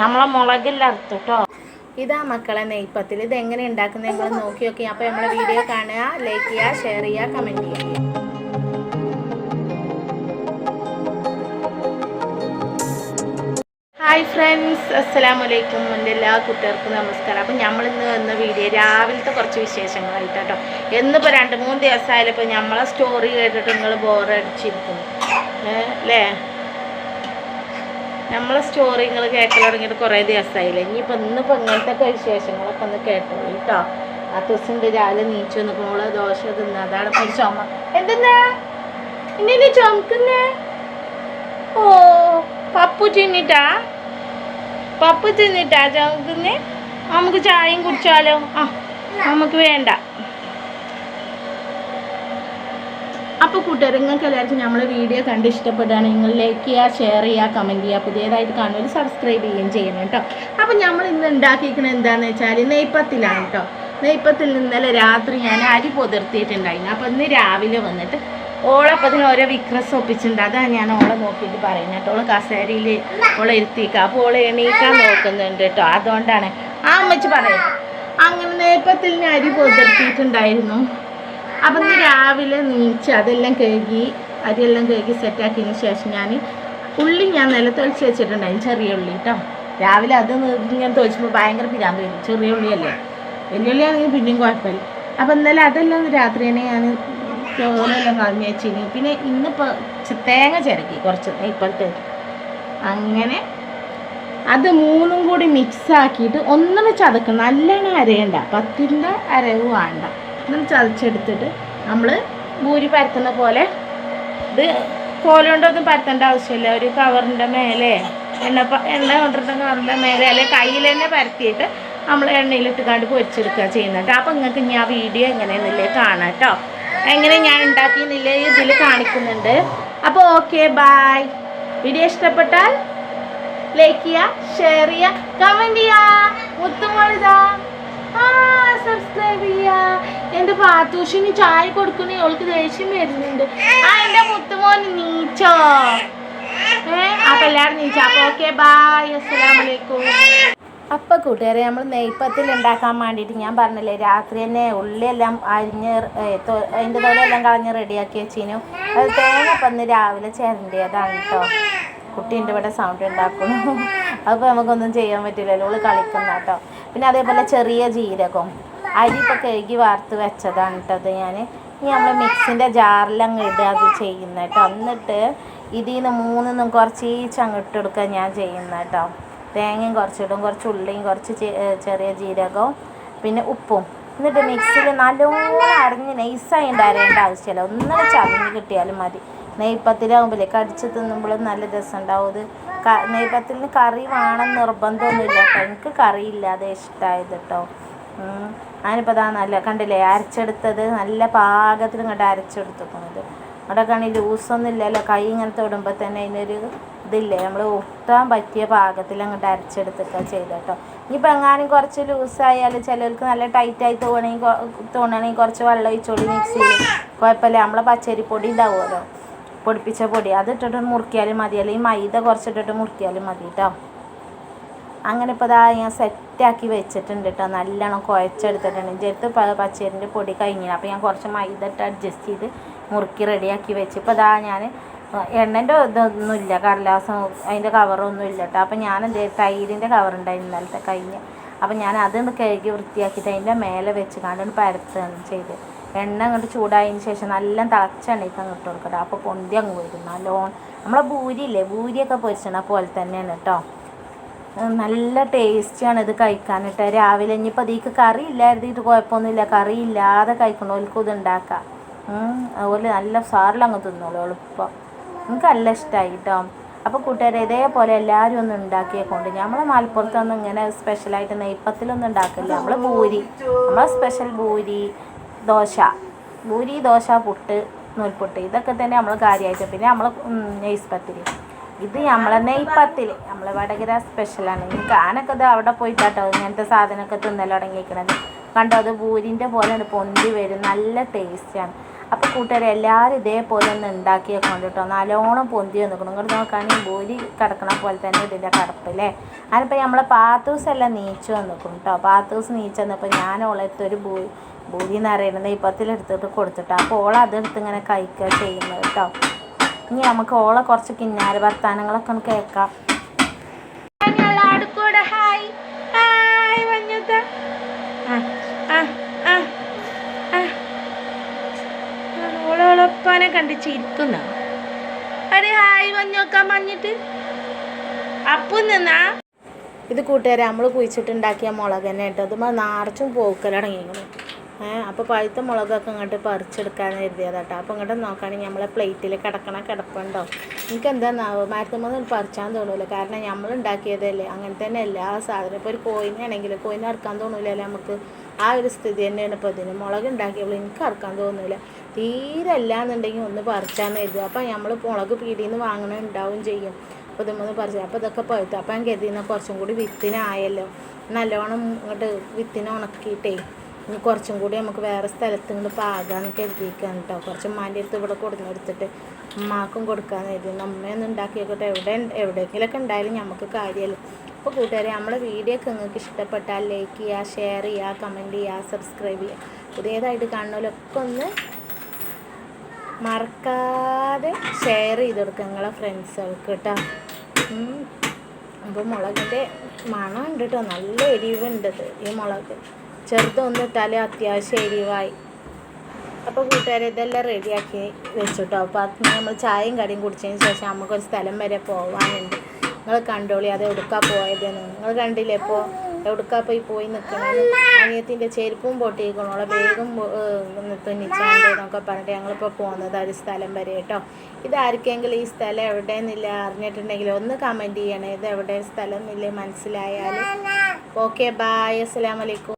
നമ്മളെ മുളകില്ല അറുത്തു കേട്ടോ ഇതാ മക്കളെ നെയ്പ്പത്തിൽ ഇത് എങ്ങനെ ഉണ്ടാക്കുന്നത് നോക്കി നോക്കി അപ്പോൾ നമ്മളെ വീഡിയോ കാണുക ലൈക്ക് ചെയ്യുക ഷെയർ ചെയ്യുക കമന്റ് ചെയ്യുക. ഹായ് ഫ്രണ്ട്സ് അസ്സലാമു അലൈക്കും എന്റെ എല്ലാ കുട്ടികൾക്കും നമസ്കാരം. അപ്പം നമ്മൾ ഇന്ന് വന്ന വീഡിയോ രാവിലത്തെ കുറച്ച് വിശേഷങ്ങളായിട്ട് കേട്ടോ എന്നിപ്പോൾ രണ്ട് മൂന്ന് ദിവസമായാലും ഇപ്പോൾ നമ്മളെ സ്റ്റോറി കേട്ടിട്ട് നിങ്ങൾ ബോറടിച്ചിരിക്കുന്നു അല്ലേ? നമ്മളെ സ്റ്റോറി നിങ്ങൾ കേൾക്കാൻ തുടങ്ങിയിട്ട് കുറേ ദിവസമായില്ലേ ഇനിയിപ്പോൾ ഇന്നിപ്പോൾ ഇങ്ങനത്തെ വിശേഷങ്ങളൊക്കെ ഒന്ന് കേട്ടോളൂ കേട്ടോ ആ തുസിന്റെ രാവിലെ നീച്ചു നിൽക്കുമ്പോൾ ദോശ തിന്ന അതാണ് ഇപ്പം ചുമ. എന്തെന്നാ? ഇനി ചുമക്കുന്നേ? ഓ പപ്പു തിന്നിട്ടാ? പപ്പു തിന്നിട്ടാ ചുമക്കുന്നേ? നമുക്ക് ചായയും കുടിച്ചാലോ? ആ നമുക്ക് വേണ്ട. അപ്പോൾ കൂട്ടുകാർ നിങ്ങൾക്ക് എല്ലാവർക്കും നമ്മൾ വീഡിയോ കണ്ട് ഇഷ്ടപ്പെടുകയാണെങ്കിൽ നിങ്ങൾ ലൈക്ക് ചെയ്യുക ഷെയർ ചെയ്യുക കമന്റ് ചെയ്യുക. പുതിയതായിട്ട് കാണുന്നവർ സബ്സ്ക്രൈബ് ചെയ്യുകയും ചെയ്യണം കേട്ടോ. അപ്പോൾ നമ്മൾ ഇന്ന് ഉണ്ടാക്കിയിരിക്കുന്നത് എന്താണെന്ന് വെച്ചാൽ നെയ്പ്പത്തിലാണ് കേട്ടോ. നെയ്പ്പത്തിൽ ഇന്നലെ രാത്രി ഞാൻ അരി പൊതിർത്തിയിട്ടുണ്ടായിരുന്നു. അപ്പോൾ ഇന്ന് രാവിലെ വന്നിട്ട് ഓളപ്പത്തിന് ഓരോ വിക്രസ് ഒപ്പിച്ചിട്ടുണ്ട്. അതാണ് ഞാൻ ഓളെ നോക്കിയിട്ട് പറയുന്നത് കേട്ടോ. ഓൾ കസേരയിൽ ഓളെ ഇരുത്തിക്കുക അപ്പോൾ ഓളെ എണീക്കാൻ നോക്കുന്നുണ്ട് കേട്ടോ. അതുകൊണ്ടാണ് ആ അമ്മച്ച് പറയാം അങ്ങനെ നെയ്പ്പത്തിൽ ഞാൻ അരി പൊതിർത്തിയിട്ടുണ്ടായിരുന്നു. അപ്പം രാവിലെ നീച്ച് അതെല്ലാം കഴുകി അരിയെല്ലാം കഴുകി സെറ്റാക്കിയതിന് ശേഷം ഞാൻ ഉള്ളി ഞാൻ നിലത്തൊളിച്ച് വെച്ചിട്ടുണ്ടായിരുന്നു ചെറിയ ഉള്ളി കേട്ടോ രാവിലെ അത് ഞാൻ തൊഴിച്ചപ്പോൾ ഭയങ്കര പിരാന്ത് വരും. ചെറിയ ഉള്ളിയല്ലേ? വലിയ പിന്നെയും കുഴപ്പമില്ല. അപ്പം ഇന്നലെ അതെല്ലാം രാത്രി തന്നെ ഞാൻ ചോറെല്ലാം കളഞ്ഞ് വെച്ചിന്. പിന്നെ ഇന്നിപ്പോൾ തേങ്ങ ചിരക്കി കുറച്ച് ഇപ്പോഴത്തെ. അങ്ങനെ അത് മൂന്നും കൂടി മിക്സ് ആക്കിയിട്ട് ഒന്നും ചതക്കണം നല്ലോണം അരയണ്ട. പത്തിന്റെ അരവ് വേണ്ട. ഒന്നും ചതച്ചെടുത്തിട്ട് നമ്മൾ ഭൂരി പരത്തുന്ന പോലെ. ഇത് കോലുകൊണ്ടൊന്നും പരത്തേണ്ട ആവശ്യമില്ല. ഒരു കവറിന്റെ മേലെ എണ്ണ എണ്ണ കൊണ്ടിരുന്ന കവറിന്റെ മേലെ അല്ലെങ്കിൽ കയ്യിൽ തന്നെ പരത്തിയിട്ട് നമ്മൾ എണ്ണയിലിട്ട് കണ്ട് പൊരിച്ചെടുക്കുക ചെയ്യുന്നുണ്ട് അപ്പോൾ നിങ്ങൾക്ക് ഇനി ആ വീഡിയോ എങ്ങനെയെന്നില്ലേ കാണാം കേട്ടോ. എങ്ങനെ ഞാൻ ഉണ്ടാക്കിയെന്നില്ലേ ഇതിൽ കാണിക്കുന്നുണ്ട്. അപ്പോൾ ഓക്കെ ബായ് വീഡിയോ ഇഷ്ടപ്പെട്ടാൽ ലൈക്ക് ചെയ്യുക ഷെയർ ചെയ്യുക കമന്റ് ചെയ്യുക. മുത്തുമോളിതാ ആ സബ്സ്ക്രൈബ് എന്റെ പാത്തൂഷിന് ചായ കൊടുക്കുന്ന ഓൾക്ക് ദേഷ്യം വരുന്നുണ്ട്. ആ എന്റെ മുത്തുമോൻ നീച്ചോ? അപ്പൊ അപ്പം കൂട്ടുകാരെ നമ്മൾ നെയ്പ്പത്തിൽ ഉണ്ടാക്കാൻ വേണ്ടിയിട്ട് ഞാൻ പറഞ്ഞില്ലേ രാത്രി തന്നെ ഉള്ളിയെല്ലാം അരിഞ്ഞ് അതിന്റെ തോലെല്ലാം കളഞ്ഞ് റെഡിയാക്കി വെച്ചിനു. അത് തേങ്ങ രാവിലെ ചേരേണ്ടതാണ് കേട്ടോ കുട്ടീന്റെ ഇവിടെ സൗണ്ട് ഉണ്ടാക്കുന്നു. അപ്പോൾ നമുക്കൊന്നും ചെയ്യാൻ പറ്റില്ലല്ലോ ഉള്ളു കളിക്കുന്ന കേട്ടോ പിന്നെ അതേപോലെ ചെറിയ ജീരകം. അരി കഴുകി വാർത്ത് വെച്ചതാണ് കേട്ടത് ഞാൻ ഇനി നമ്മൾ മിക്സിന്റെ ജാറിലങ്ങ് ഇടുക അത് ചെയ്യുന്ന കേട്ടോ എന്നിട്ട് ഇതിൽ നിന്ന് മൂന്നിന്നും കുറച്ച് അങ്ങ് ഇട്ട് ഞാൻ ചെയ്യുന്ന കേട്ടോ തേങ്ങയും കുറച്ചിടും കുറച്ച് ഉള്ളിയും കുറച്ച് ചെറിയ ജീരകവും പിന്നെ ഉപ്പും. എന്നിട്ട് മിക്സിയിൽ നല്ലോണം അരഞ്ഞ് നൈസായി അരയേണ്ട ആവശ്യമില്ല. ഒന്നും ചതഞ്ഞ് കിട്ടിയാലും മതി. നെയ്പ്പത്തിലാകുമ്പോഴേ കടിച്ച് തിന്നുമ്പോഴും നല്ല രസം ഉണ്ടാവും ഇത് നെയ്പ്പത്തിൽ കറി വേണം നിർബന്ധമൊന്നുമില്ല കേട്ടോ എനിക്ക് കറി ഇല്ലാതെ ഇഷ്ടമായത് കേട്ടോ. ഞാനിപ്പോൾ അതാ നല്ല കണ്ടില്ലേ അരച്ചെടുത്തത് നല്ല പാകത്തിന് ഇങ്ങോട്ട് അരച്ചെടുത്തിക്കുന്നത് അവിടെ കാണി ലൂസൊന്നും ഇല്ലല്ലോ കൈ ഇങ്ങനെ തൊടുമ്പോൾ തന്നെ അതിനൊരു ഇതില്ലേ നമ്മൾ ഒട്ടാൻ പറ്റിയ പാകത്തിൽ അങ്ങോട്ട് അരച്ചെടുത്തൊക്കെ ചെയ്ത് കേട്ടോ ഇനിയിപ്പോൾ എങ്ങാനും കുറച്ച് ലൂസായാൽ ചിലർക്ക് നല്ല ടൈറ്റായി തോന്നണമെങ്കിൽ തോന്നണമെങ്കിൽ കുറച്ച് വെള്ളം ഒഴിച്ചോളി മിക്സിയിൽ കുഴപ്പമില്ല നമ്മളെ പച്ചരിപ്പൊടി ഉണ്ടാവുമല്ലോ പൊടിപ്പിച്ച പൊടി. അത് ഇട്ടിട്ട് മുറുക്കിയാലും മതി അല്ലെങ്കിൽ മൈദ കുറച്ചിട്ടിട്ട് മുറുക്കിയാലും മതി കേട്ടോ അങ്ങനെ ഇപ്പോൾ ഇതാ ഞാൻ സെറ്റാക്കി വെച്ചിട്ടുണ്ട് കേട്ടോ നല്ലോണം കുഴച്ചെടുത്തിട്ടുണ്ട്. എന്റെ അടുത്ത് പച്ചരിന്റെ പൊടി കഴിഞ്ഞു അപ്പോൾ ഞാൻ കുറച്ച് മൈദ ഇട്ട് അഡ്ജസ്റ്റ് ചെയ്ത് മുറുക്കി റെഡിയാക്കി വെച്ച്. ഇപ്പോൾ ഇതാ ഞാൻ എണ്ണന്റെ ഇതൊന്നുമില്ല. കടലാസം അതിന്റെ കവറൊന്നും ഇല്ല കേട്ടോ അപ്പോൾ ഞാൻ എന്ത്? തൈരിന്റെ കവർ ഉണ്ടായിരുന്നു ഇന്നലത്തെ കഴിഞ്ഞ്. അപ്പോൾ ഞാൻ അതൊന്ന് കഴുകി വൃത്തിയാക്കിയിട്ട് അതിന്റെ മേലെ വെച്ച് കണ്ടൊന്ന് പരത്തുകയാണ് ചെയ്ത് എണ്ണ അങ്ങോട്ട് ചൂടായതിന് ശേഷം നല്ല തിളച്ച എണ്ണയ്ക്ക് അങ്ങോട്ട് കൊടുക്കട്ടെ. അപ്പോൾ പൊന്തി അങ്ങ് വരും. നല്ലോണം. നമ്മളെ ഭൂരിയില്ലേ ഭൂരിയൊക്കെ പൊരിച്ചണ പോലെ തന്നെയാണ് കേട്ടോ നല്ല ടേസ്റ്റിയാണ് ഇത് കഴിക്കാൻ കേട്ടോ രാവിലെ ഇനിയിപ്പോൾ അതിക്ക് കറി ഇല്ലായിരുന്നിട്ട് കുഴപ്പമൊന്നുമില്ല. കറി ഇല്ലാതെ കഴിക്കണോൽക്കും ഇത് ഉണ്ടാക്കാം. അതുപോലെ നല്ല സാറിലങ്ങ് തിന്നോളൂ എളുപ്പം. എനിക്ക് നല്ല ഇഷ്ടമായി കേട്ടോ അപ്പോൾ കൂട്ടുകാരെ ഇതേപോലെ എല്ലാവരും ഒന്ന് ഉണ്ടാക്കിയേക്കൊണ്ട് നമ്മൾ മലപ്പുറത്തൊന്നും ഇങ്ങനെ സ്പെഷ്യലായിട്ട് നെയ്പ്പത്തിലൊന്നും ഉണ്ടാക്കില്ല. നമ്മൾ ഭൂരി നമ്മൾ സ്പെഷ്യൽ ഭൂരി ദോശ. ഭൂരി ദോശ പുട്ട് നൂൽപുട്ട്. ഇതൊക്കെ തന്നെ നമ്മൾ കാര്യമായിട്ട്. പിന്നെ നമ്മൾ നെയ്സ് പത്തിരി ഇത് നമ്മളെ നെയ്പ്പത്തിൽ നമ്മളെ വടകര സ്പെഷ്യലാണ് ഇനി കാനൊക്കെ ഇത് അവിടെ പോയിട്ടാട്ടോ. ഇങ്ങനത്തെ സാധനമൊക്കെ തിന്നൽ തുടങ്ങിയിരിക്കണത്. കണ്ടോ? അത് പൂരിന്റെ പോലെ പൊന്തി വരും. നല്ല ടേസ്റ്റാണ് അപ്പോൾ കൂട്ടുകാരെ എല്ലാവരും ഇതേപോലെ ഒന്ന് ഉണ്ടാക്കി വെക്കൊണ്ട് കേട്ടോ. നല്ലോണം പൊന്തി വന്നിക്കണം ഇങ്ങോട്ട് നോക്കുകയാണെങ്കിൽ ബോലി കിടക്കണ പോലെ തന്നെ ഇതിന്റെ കിടപ്പില്ലേ അതിനിപ്പോൾ നമ്മളെ പാത്തൂസ് എല്ലാം നീച്ചു വന്നിക്കും കേട്ടോ. പാത്തൂസ് നീച്ച് വന്നപ്പോൾ ഞാൻ ഓളെടുത്ത് ഒരു ബൂ ബൂരി എന്ന് പറയുന്നത് ഇപ്പത്തിലെടുത്തിട്ട് കൊടുത്തിട്ടോ. അപ്പോൾ ഓള അതെടുത്ത് ഇങ്ങനെ കഴിക്കുക ചെയ്യുന്നത് കേട്ടോ. ഇനി നമുക്ക് ഓളെ കുറച്ച് കിന്നാര വർത്താനങ്ങളൊക്കെ ഒന്ന് കേൾക്കാം. Hi hi മഞ്ഞത്ത. ഓളോളപ്പാനെ കണ്ട് ചിരിക്കുന്ന അരെ ഹായ് മഞ്ഞോക്കാൻ മഞ്ഞിട്ട്. അപ്പു നിന്നാ? ഇത് കൂട്ടുകാരെ നമ്മൾ കുഴിച്ചിട്ടുണ്ടാക്കിയ മുളക് തന്നെ കേട്ടോ. അത് നാർച്ചും പോക്കലടങ്ങിയിരുന്നു അപ്പോൾ പഴുത്ത മുളകൊക്കെ ഇങ്ങോട്ട് പറിച്ചെടുക്കാൻ കേട്ടോ അപ്പോൾ ഇങ്ങോട്ട് നോക്കുകയാണെങ്കിൽ നമ്മളെ പ്ലേറ്റിൽ കിടക്കണ കിടപ്പുണ്ടോ? എനിക്ക് എന്താണെന്നാവോ മരത്തുമ്പോൾ പറിച്ചാൻ തോന്നൂല. കാരണം നമ്മൾ ഉണ്ടാക്കിയതല്ലേ. അങ്ങനെ തന്നെ എല്ലാ സാധനം. ഇപ്പോൾ ഒരു കോയിനാണെങ്കിൽ കോയിൻ അറക്കാൻ തോന്നൂലല്ലേ നമുക്ക്? ആ ഒരു സ്ഥിതി തന്നെയാണ്. ഇപ്പോൾ ഇതിന് മുളക് ഉണ്ടാക്കിയപ്പോൾ എനിക്ക് അറക്കാൻ തോന്നൂല. തീരെ അല്ല എന്നുണ്ടെങ്കിൽ ഒന്ന് പറിച്ചാന്ന് കരുതുക. അപ്പോൾ നമ്മൾ മുളക് പീടിയിൽ നിന്ന് വാങ്ങണ ചെയ്യും. അപ്പോൾ ഇതൊന്ന് പറിച്ചു അപ്പോൾ ഇതൊക്കെ പഴുത്തു. അപ്പോൾ ഞാൻ കരുതിയിരുന്ന കുറച്ചും കൂടി വിത്തിനായല്ലോ. നല്ലോണം ഇങ്ങോട്ട് വിത്തിനെ ഉണക്കിയിട്ടേ. ഇനി കുറച്ചും കൂടി നമുക്ക് വേറെ സ്ഥലത്ത് ഇങ്ങോട്ട് പാകാന്ന് കരുതിയിരിക്കാൻ കേട്ടോ കുറച്ച് ഉമ്മാന്റെ അടുത്ത് ഇവിടെ കൊടുന്നെടുത്തിട്ട് ഉമ്മാക്കും കൊടുക്കാന്ന് കരുതി. നമ്മയൊന്നും ഉണ്ടാക്കിയേക്കട്ടെ. എവിടെ എവിടെയെങ്കിലൊക്കെ ഉണ്ടായാലും നമുക്ക് കാര്യമല്ലോ അപ്പോൾ കൂട്ടുകാരെ നമ്മളെ വീഡിയോ ഒക്കെ നിങ്ങൾക്ക് ഇഷ്ടപ്പെട്ടാൽ ലൈക്ക് ചെയ്യുക ഷെയർ ചെയ്യുക കമന്റ് ചെയ്യുക സബ്സ്ക്രൈബ് ചെയ്യുക. പുതിയതായിട്ട് കാണുന്നവരൊക്കെ ഒന്ന് മറക്കാതെ ഷെയർ ചെയ്ത് കൊടുക്കുക നിങ്ങളെ ഫ്രണ്ട്സുകൾക്ക് കേട്ടോ അപ്പോൾ മുളകിന്റെ മണം ഉണ്ട് കേട്ടോ നല്ല എരിവുണ്ട് ഇത്. ഈ മുളക്. ചെറുതൊന്നും ഇട്ടാൽ അത്യാവശ്യം എരിവായി. അപ്പോൾ കൂട്ടുകാരെ ഇതെല്ലാം റെഡിയാക്കി വെച്ചിട്ടോ. അപ്പോൾ അത് നമ്മൾ ചായയും കടിയും കുടിച്ചതിന് ശേഷം നമുക്കൊരു സ്ഥലം വരെ പോകാനുണ്ട് നിങ്ങൾ കണ്ടോളി അത് എടുക്കാൻ പോയതെന്ന്. നിങ്ങൾ കണ്ടില്ലേ ഇപ്പോൾ എവിടുക്കാ പോയി പോയി നിൽക്കണത് അനിയത്തിന്റെ ചെരുപ്പും പൊട്ടിയിരിക്കണോളെ വേഗം തുന്നിച്ചാണ്ട് എന്നൊക്കെ പറഞ്ഞിട്ട് ഞങ്ങളിപ്പോൾ പോകുന്നത് ഒരു സ്ഥലം വരെ കേട്ടോ. ഇതാർക്കെങ്കിലും ഈ സ്ഥലം എവിടെയെന്നില്ല അറിഞ്ഞിട്ടുണ്ടെങ്കിൽ ഒന്ന് കമന്റ് ചെയ്യണേ. ഇത് എവിടെ സ്ഥലം ഇല്ലേ മനസ്സിലായാൽ ഓക്കെ ബായ് അസ്സലാമലൈക്കും